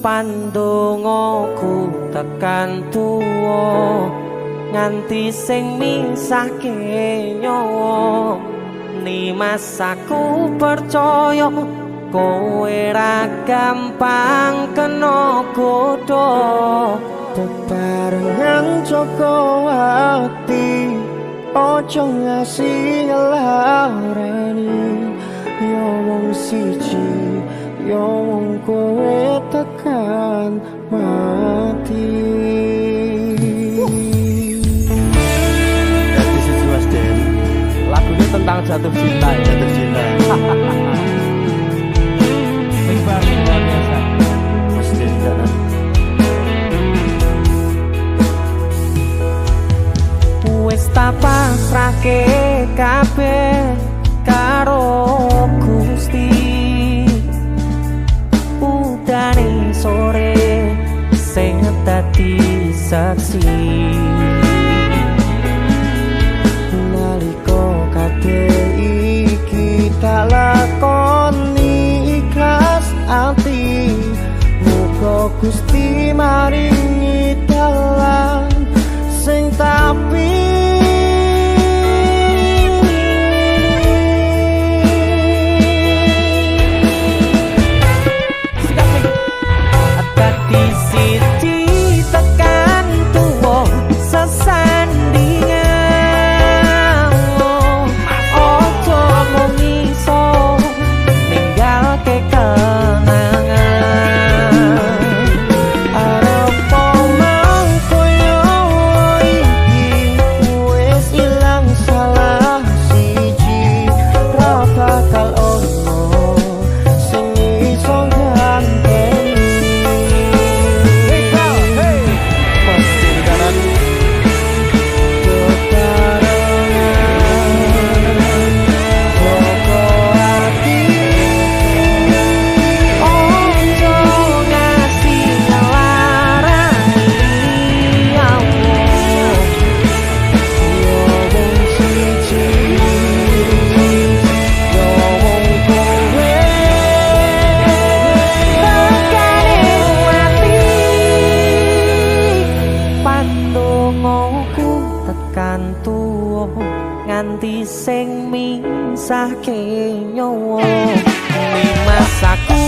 Pandongaku tekan tuwa nganti sing misahke nyawa. Nimas aku percaya kowe ra gampang kena godho. Bebarengan joko hati Ojo ngasih larani Yo wong siji hati sih mas Den. Lagunya tentang jatuh cinta ya. jatuh cinta. Wes kabeh karo sore sing dadi saksi Pandongaku tekan tuwa nganti sing misahke nyawa. Nimas aku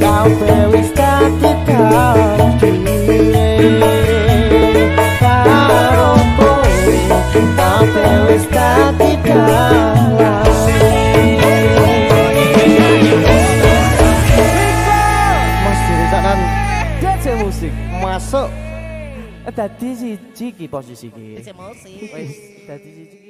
Calpel está picante Caro boi Calpel está picante musik masuk dadi siji iki posisi iki wis dadi siji